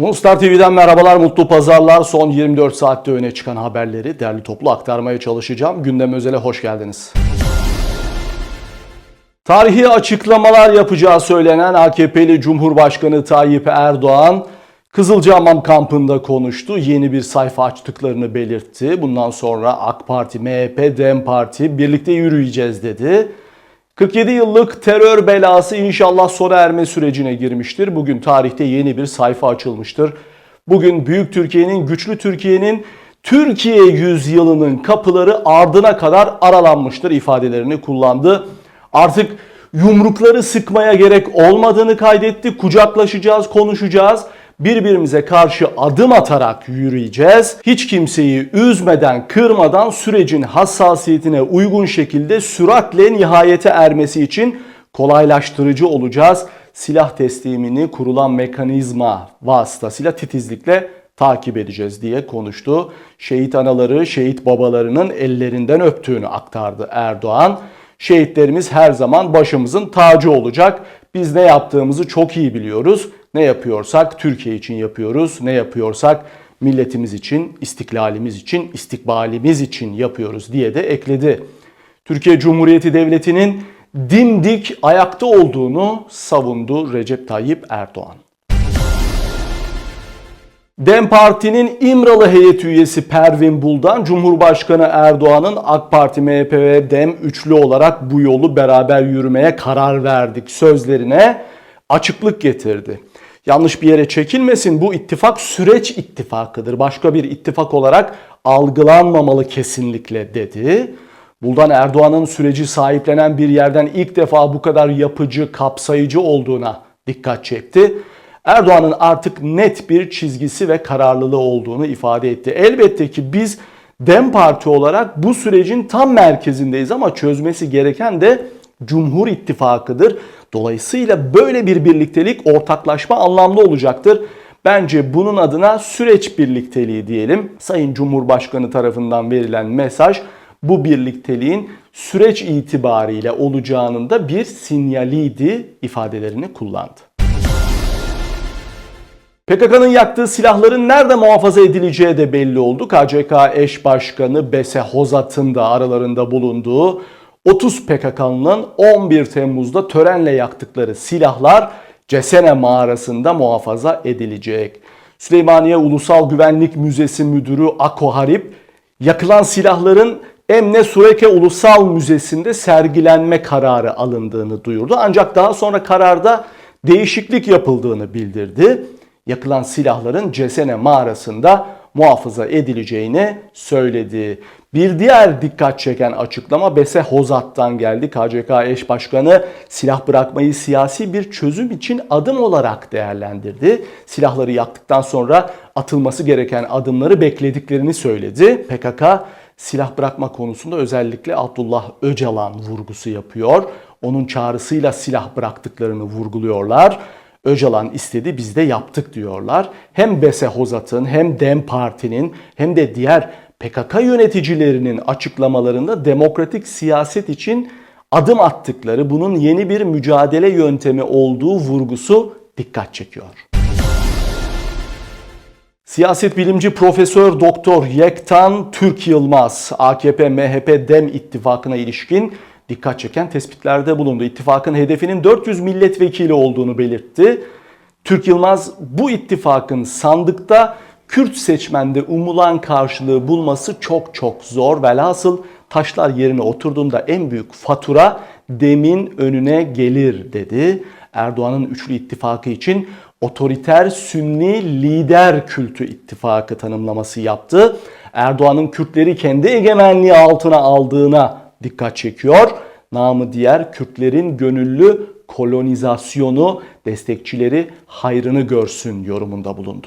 Monster TV'den merhabalar, mutlu pazarlar. Son 24 saatte öne çıkan haberleri derli toplu aktarmaya çalışacağım. Gündem özele hoş geldiniz. Tarihi açıklamalar yapacağı söylenen AKP'li Cumhurbaşkanı Tayyip Erdoğan, Kızılcahamam kampında konuştu. Yeni bir sayfa açtıklarını belirtti. Bundan sonra AK Parti, MHP, DEM Parti birlikte yürüyeceğiz dedi. 47 yıllık terör belası inşallah sona erme sürecine girmiştir. Bugün tarihte yeni bir sayfa açılmıştır. Bugün Büyük Türkiye'nin, güçlü Türkiye'nin Türkiye yüzyılının kapıları ardına kadar aralanmıştır ifadelerini kullandı. Artık yumrukları sıkmaya gerek olmadığını kaydetti. Kucaklaşacağız, konuşacağız. Birbirimize karşı adım atarak yürüyeceğiz. Hiç kimseyi üzmeden, kırmadan sürecin hassasiyetine uygun şekilde süratle nihayete ermesi için kolaylaştırıcı olacağız. Silah teslimini kurulan mekanizma vasıtasıyla titizlikle takip edeceğiz diye konuştu. Şehit anaları, şehit babalarının ellerinden öptüğünü aktardı Erdoğan. Şehitlerimiz her zaman başımızın tacı olacak. Biz ne yaptığımızı çok iyi biliyoruz. Ne yapıyorsak Türkiye için yapıyoruz. Ne yapıyorsak milletimiz için, istiklalimiz için, istikbalimiz için yapıyoruz diye de ekledi. Türkiye Cumhuriyeti Devleti'nin dimdik ayakta olduğunu savundu Recep Tayyip Erdoğan. DEM Parti'nin İmralı heyet üyesi Pervin Buldan, Cumhurbaşkanı Erdoğan'ın AK Parti, MHP ve DEM üçlü olarak bu yolu beraber yürümeye karar verdik sözlerine açıklık getirdi. Yanlış bir yere çekilmesin bu ittifak süreç ittifakıdır. Başka bir ittifak olarak algılanmamalı kesinlikle dedi. Buldan Erdoğan'ın süreci sahiplenen bir yerden ilk defa bu kadar yapıcı, kapsayıcı olduğuna dikkat çekti. Erdoğan'ın artık net bir çizgisi ve kararlılığı olduğunu ifade etti. Elbette ki biz DEM Parti olarak bu sürecin tam merkezindeyiz ama çözmesi gereken de Cumhur İttifakı'dır. Dolayısıyla böyle bir birliktelik ortaklaşma anlamlı olacaktır. Bence bunun adına süreç birlikteliği diyelim. Sayın Cumhurbaşkanı tarafından verilen mesaj bu birlikteliğin süreç itibariyle olacağının da bir sinyaliydi ifadelerini kullandı. PKK'nın yaktığı silahların nerede muhafaza edileceği de belli oldu. KCK eş başkanı Bese Hozat'ın da aralarında bulunduğu 30 PKK'nın 11 Temmuz'da törenle yaktıkları silahlar Cesene mağarasında muhafaza edilecek. Süleymaniye Ulusal Güvenlik Müzesi Müdürü Ako Harip, yakılan silahların Emne Sureke Ulusal Müzesi'nde sergilenme kararı alındığını duyurdu. Ancak daha sonra kararda değişiklik yapıldığını bildirdi. Yakılan silahların Cesene mağarasında muhafaza edileceğini söyledi. Bir diğer dikkat çeken açıklama Bese Hozat'tan geldi. KCK eş başkanı silah bırakmayı siyasi bir çözüm için adım olarak değerlendirdi. Silahları yaktıktan sonra atılması gereken adımları beklediklerini söyledi. PKK silah bırakma konusunda özellikle Abdullah Öcalan vurgusu yapıyor. Onun çağrısıyla silah bıraktıklarını vurguluyorlar. Öcalan istedi biz de yaptık diyorlar. Hem Bese Hozat'ın hem DEM Parti'nin hem de diğer PKK yöneticilerinin açıklamalarında demokratik siyaset için adım attıkları, bunun yeni bir mücadele yöntemi olduğu vurgusu dikkat çekiyor. Siyaset bilimci Profesör Doktor Yektan Türk Yılmaz AKP MHP DEM ittifakına ilişkin dikkat çeken tespitlerde bulundu. İttifakın hedefinin 400 milletvekili olduğunu belirtti. Türk Yılmaz bu ittifakın sandıkta Kürt seçmende umulan karşılığı bulması çok çok zor. Velhasıl taşlar yerine oturduğunda en büyük fatura demin önüne gelir dedi. Erdoğan'ın üçlü ittifakı için otoriter Sünni lider kültü ittifakı tanımlaması yaptı. Erdoğan'ın Kürtleri kendi egemenliği altına aldığına dikkat çekiyor. Namı diğer Kürtlerin gönüllü kolonizasyonu destekçileri hayrını görsün yorumunda bulundu.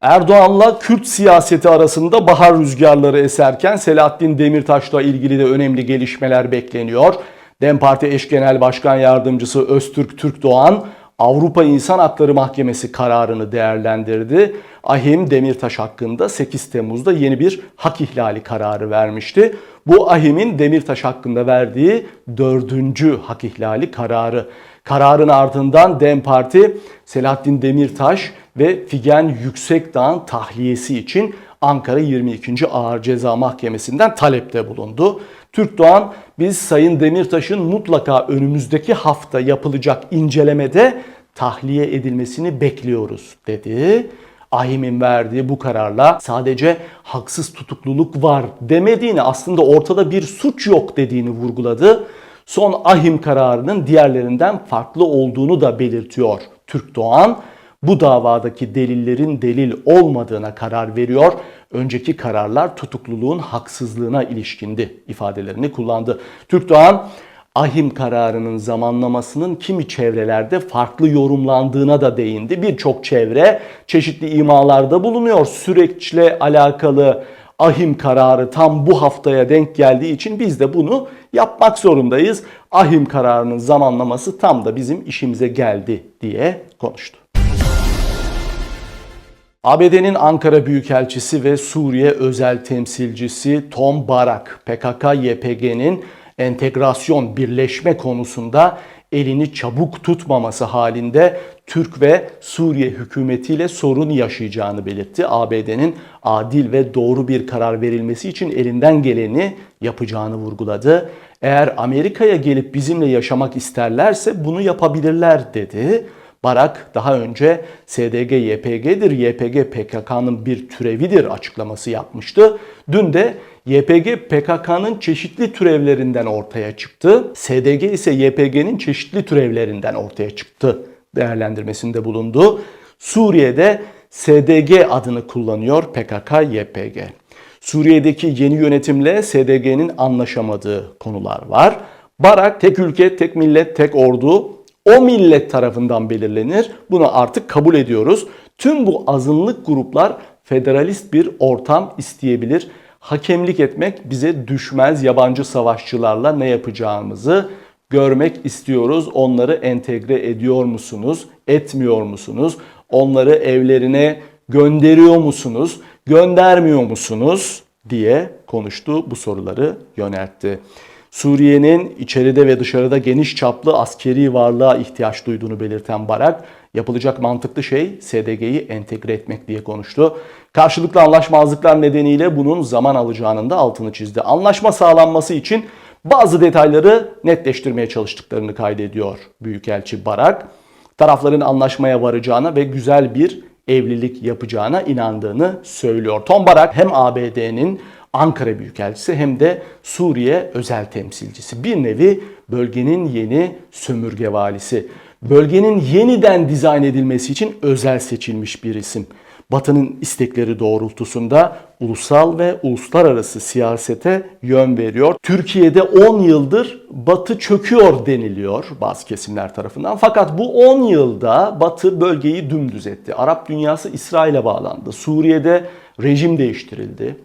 Erdoğan'la Kürt siyaseti arasında bahar rüzgarları eserken Selahattin Demirtaş'la ilgili de önemli gelişmeler bekleniyor. DEM Parti eş genel başkan yardımcısı Öztürk Türkdoğan Avrupa İnsan Hakları Mahkemesi kararını değerlendirdi. Ahim Demirtaş hakkında 8 Temmuz'da yeni bir hak ihlali kararı vermişti. Bu Ahim'in Demirtaş hakkında verdiği dördüncü hak ihlali kararı. Kararın ardından DEM Parti Selahattin Demirtaş ve Figen Yüksekdağ'ın tahliyesi için Ankara 22. Ağır Ceza Mahkemesi'nden talepte bulundu. Türk Doğan biz Sayın Demirtaş'ın mutlaka önümüzdeki hafta yapılacak incelemede tahliye edilmesini bekliyoruz dedi. AİHM'in verdiği bu kararla sadece haksız tutukluluk var demediğini aslında ortada bir suç yok dediğini vurguladı. Son AİHM kararının diğerlerinden farklı olduğunu da belirtiyor Türk Doğan. Bu davadaki delillerin delil olmadığına karar veriyor. Önceki kararlar tutukluluğun haksızlığına ilişkindi ifadelerini kullandı. Türk Doğan ahim kararının zamanlamasının kimi çevrelerde farklı yorumlandığına da değindi. Birçok çevre çeşitli imalarda bulunuyor. Süreçle alakalı ahim kararı tam bu haftaya denk geldiği için biz de bunu yapmak zorundayız. Ahim kararının zamanlaması tam da bizim işimize geldi diye konuştu. ABD'nin Ankara Büyükelçisi ve Suriye özel temsilcisi Tom Barak, PKK-YPG'nin entegrasyon, birleşme konusunda elini çabuk tutmaması halinde Türk ve Suriye hükümetiyle sorun yaşayacağını belirtti. ABD'nin adil ve doğru bir karar verilmesi için elinden geleni yapacağını vurguladı. Eğer Amerika'ya gelip bizimle yaşamak isterlerse bunu yapabilirler dedi. Barak daha önce SDG YPG'dir, YPG PKK'nın bir türevidir açıklaması yapmıştı. Dün de YPG PKK'nın çeşitli türevlerinden ortaya çıktı. SDG ise YPG'nin çeşitli türevlerinden ortaya çıktı değerlendirmesinde bulundu. Suriye'de SDG adını kullanıyor PKK-YPG. Suriye'deki yeni yönetimle SDG'nin anlaşamadığı konular var. Barak tek ülke, tek millet, tek ordu o millet tarafından belirlenir. Bunu artık kabul ediyoruz. Tüm bu azınlık gruplar federalist bir ortam isteyebilir. Hakemlik etmek bize düşmez. Yabancı savaşçılarla ne yapacağımızı görmek istiyoruz. Onları entegre ediyor musunuz? Etmiyor musunuz? Onları evlerine gönderiyor musunuz? Göndermiyor musunuz? diye konuştu. Bu soruları yöneltti. Suriye'nin içeride ve dışarıda geniş çaplı askeri varlığa ihtiyaç duyduğunu belirten Barak, yapılacak mantıklı şey SDG'yi entegre etmek diye konuştu. Karşılıklı anlaşmazlıklar nedeniyle bunun zaman alacağının da altını çizdi. Anlaşma sağlanması için bazı detayları netleştirmeye çalıştıklarını kaydediyor Büyükelçi Barak. Tarafların anlaşmaya varacağına ve güzel bir evlilik yapacağına inandığını söylüyor. Tom Barak hem ABD'nin Ankara Büyükelçisi hem de Suriye özel temsilcisi. Bir nevi bölgenin yeni sömürge valisi. Bölgenin yeniden dizayn edilmesi için özel seçilmiş bir isim. Batı'nın istekleri doğrultusunda ulusal ve uluslararası siyasete yön veriyor. Türkiye'de 10 yıldır Batı çöküyor deniliyor bazı kesimler tarafından. Fakat bu 10 yılda Batı bölgeyi dümdüz etti. Arap dünyası İsrail'e bağlandı. Suriye'de rejim değiştirildi.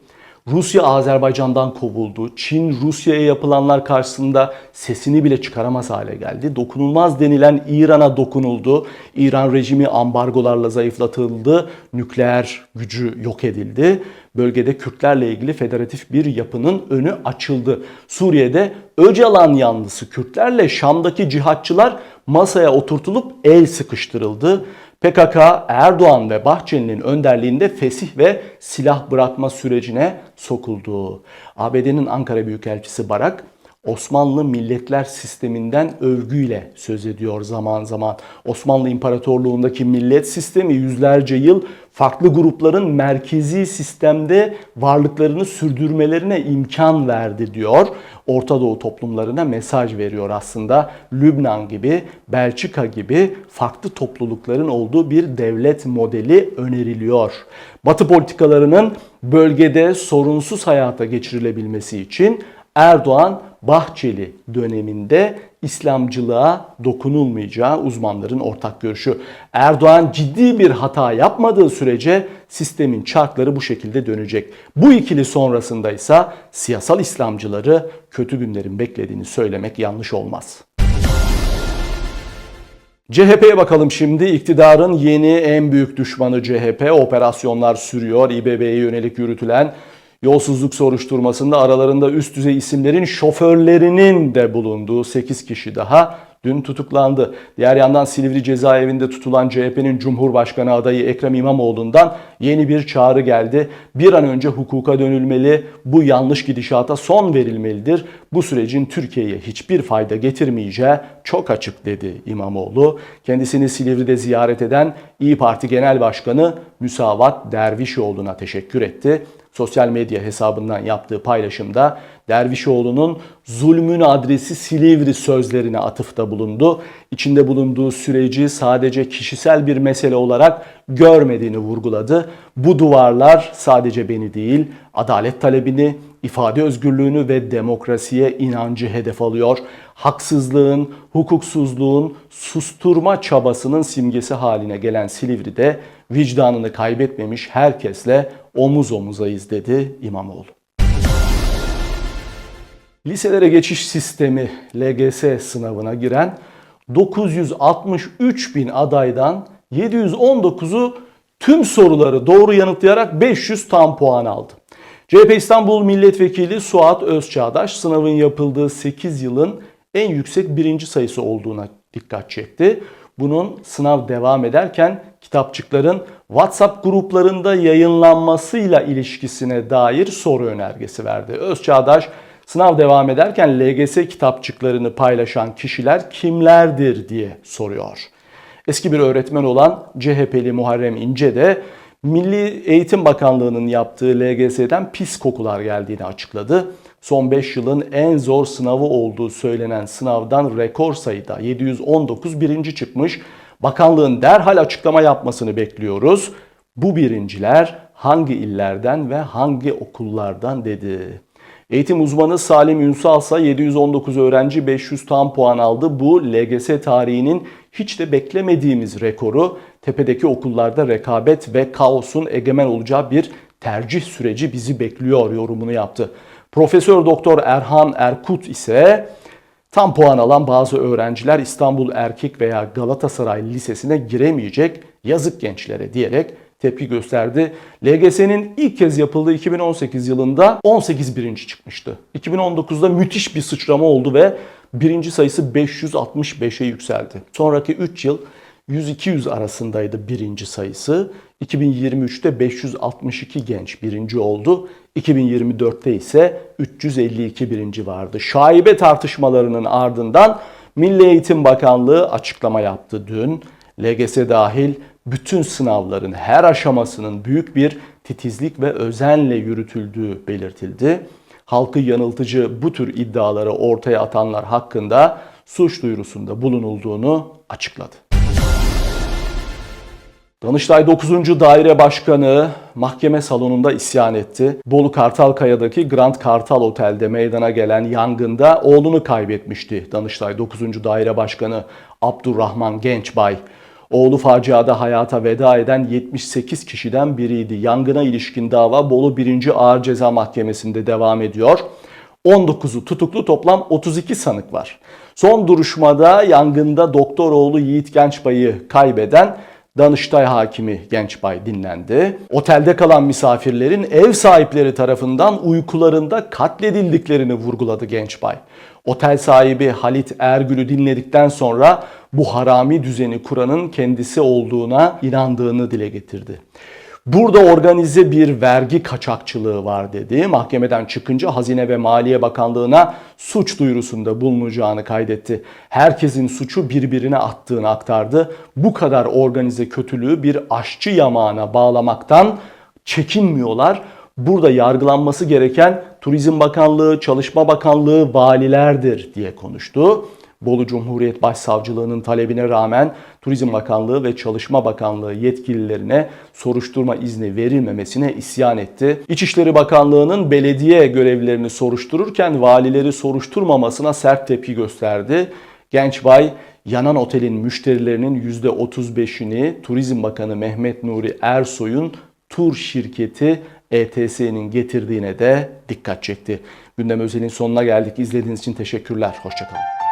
Rusya Azerbaycan'dan kovuldu. Çin Rusya'ya yapılanlar karşısında sesini bile çıkaramaz hale geldi. Dokunulmaz denilen İran'a dokunuldu. İran rejimi ambargolarla zayıflatıldı. Nükleer gücü yok edildi. Bölgede Kürtlerle ilgili federatif bir yapının önü açıldı. Suriye'de Öcalan yanlısı Kürtlerle Şam'daki cihatçılar masaya oturtulup el sıkıştırıldı. PKK Erdoğan ve Bahçeli'nin önderliğinde fesih ve silah bırakma sürecine sokuldu. ABD'nin Ankara Büyükelçisi Barak Osmanlı milletler sisteminden övgüyle söz ediyor zaman zaman. Osmanlı İmparatorluğundaki millet sistemi yüzlerce yıl farklı grupların merkezi sistemde varlıklarını sürdürmelerine imkan verdi diyor. Orta Doğu toplumlarına mesaj veriyor aslında. Lübnan gibi, Belçika gibi farklı toplulukların olduğu bir devlet modeli öneriliyor. Batı politikalarının bölgede sorunsuz hayata geçirilebilmesi için Erdoğan Bahçeli döneminde İslamcılığa dokunulmayacağı uzmanların ortak görüşü. Erdoğan ciddi bir hata yapmadığı sürece sistemin çarkları bu şekilde dönecek. Bu ikili sonrasında ise siyasal İslamcıları kötü günlerin beklediğini söylemek yanlış olmaz. CHP'ye bakalım şimdi. İktidarın yeni en büyük düşmanı CHP. Operasyonlar sürüyor. İBB'ye yönelik yürütülen Yolsuzluk soruşturmasında aralarında üst düzey isimlerin şoförlerinin de bulunduğu 8 kişi daha dün tutuklandı. Diğer yandan Silivri cezaevinde tutulan CHP'nin Cumhurbaşkanı adayı Ekrem İmamoğlu'ndan yeni bir çağrı geldi. Bir an önce hukuka dönülmeli, bu yanlış gidişata son verilmelidir. Bu sürecin Türkiye'ye hiçbir fayda getirmeyeceği çok açık dedi İmamoğlu. Kendisini Silivri'de ziyaret eden İyi Parti Genel Başkanı Müsavat Dervişoğlu'na teşekkür etti sosyal medya hesabından yaptığı paylaşımda Dervişoğlu'nun zulmün adresi Silivri sözlerine atıfta bulundu. İçinde bulunduğu süreci sadece kişisel bir mesele olarak görmediğini vurguladı. Bu duvarlar sadece beni değil, adalet talebini, ifade özgürlüğünü ve demokrasiye inancı hedef alıyor. Haksızlığın, hukuksuzluğun susturma çabasının simgesi haline gelen Silivri'de vicdanını kaybetmemiş herkesle omuz omuzayız dedi İmamoğlu. Liselere geçiş sistemi LGS sınavına giren 963 bin adaydan 719'u tüm soruları doğru yanıtlayarak 500 tam puan aldı. CHP İstanbul Milletvekili Suat Özçağdaş sınavın yapıldığı 8 yılın en yüksek birinci sayısı olduğuna dikkat çekti. Bunun sınav devam ederken kitapçıkların WhatsApp gruplarında yayınlanmasıyla ilişkisine dair soru önergesi verdi. Özçağdaş sınav devam ederken LGS kitapçıklarını paylaşan kişiler kimlerdir diye soruyor. Eski bir öğretmen olan CHP'li Muharrem İnce de Milli Eğitim Bakanlığı'nın yaptığı LGS'den pis kokular geldiğini açıkladı. Son 5 yılın en zor sınavı olduğu söylenen sınavdan rekor sayıda 719 birinci çıkmış. Bakanlığın derhal açıklama yapmasını bekliyoruz. Bu birinciler hangi illerden ve hangi okullardan dedi. Eğitim uzmanı Salim Ünsal ise 719 öğrenci 500 tam puan aldı. Bu LGS tarihinin hiç de beklemediğimiz rekoru tepedeki okullarda rekabet ve kaosun egemen olacağı bir tercih süreci bizi bekliyor yorumunu yaptı. Profesör Doktor Erhan Erkut ise tam puan alan bazı öğrenciler İstanbul Erkek veya Galatasaray Lisesi'ne giremeyecek yazık gençlere diyerek tepki gösterdi. LGS'nin ilk kez yapıldığı 2018 yılında 18 birinci çıkmıştı. 2019'da müthiş bir sıçrama oldu ve birinci sayısı 565'e yükseldi. Sonraki 3 yıl 100-200 arasındaydı birinci sayısı. 2023'te 562 genç birinci oldu. 2024'te ise 352 birinci vardı. Şaibe tartışmalarının ardından Milli Eğitim Bakanlığı açıklama yaptı dün. LGS dahil bütün sınavların her aşamasının büyük bir titizlik ve özenle yürütüldüğü belirtildi. Halkı yanıltıcı bu tür iddiaları ortaya atanlar hakkında suç duyurusunda bulunulduğunu açıkladı. Danıştay 9. Daire Başkanı mahkeme salonunda isyan etti. Bolu Kartalkaya'daki Grand Kartal Otel'de meydana gelen yangında oğlunu kaybetmişti. Danıştay 9. Daire Başkanı Abdurrahman Gençbay. Oğlu faciada hayata veda eden 78 kişiden biriydi. Yangına ilişkin dava Bolu 1. Ağır Ceza Mahkemesi'nde devam ediyor. 19'u tutuklu toplam 32 sanık var. Son duruşmada yangında doktor oğlu Yiğit Gençbay'ı kaybeden Danıştay Hakimi Gençbay dinlendi. Otelde kalan misafirlerin ev sahipleri tarafından uykularında katledildiklerini vurguladı Gençbay. Otel sahibi Halit Ergül'ü dinledikten sonra bu harami düzeni kuranın kendisi olduğuna inandığını dile getirdi. Burada organize bir vergi kaçakçılığı var dedi. Mahkemeden çıkınca Hazine ve Maliye Bakanlığı'na suç duyurusunda bulunacağını kaydetti. Herkesin suçu birbirine attığını aktardı. Bu kadar organize kötülüğü bir aşçı yamağına bağlamaktan çekinmiyorlar. Burada yargılanması gereken Turizm Bakanlığı, Çalışma Bakanlığı, valilerdir diye konuştu. Bolu Cumhuriyet Başsavcılığı'nın talebine rağmen Turizm Bakanlığı ve Çalışma Bakanlığı yetkililerine soruşturma izni verilmemesine isyan etti. İçişleri Bakanlığı'nın belediye görevlilerini soruştururken valileri soruşturmamasına sert tepki gösterdi. Gençbay, yanan otelin müşterilerinin %35'ini Turizm Bakanı Mehmet Nuri Ersoy'un tur şirketi ETS'nin getirdiğine de dikkat çekti. Gündem özelin sonuna geldik. İzlediğiniz için teşekkürler. Hoşçakalın.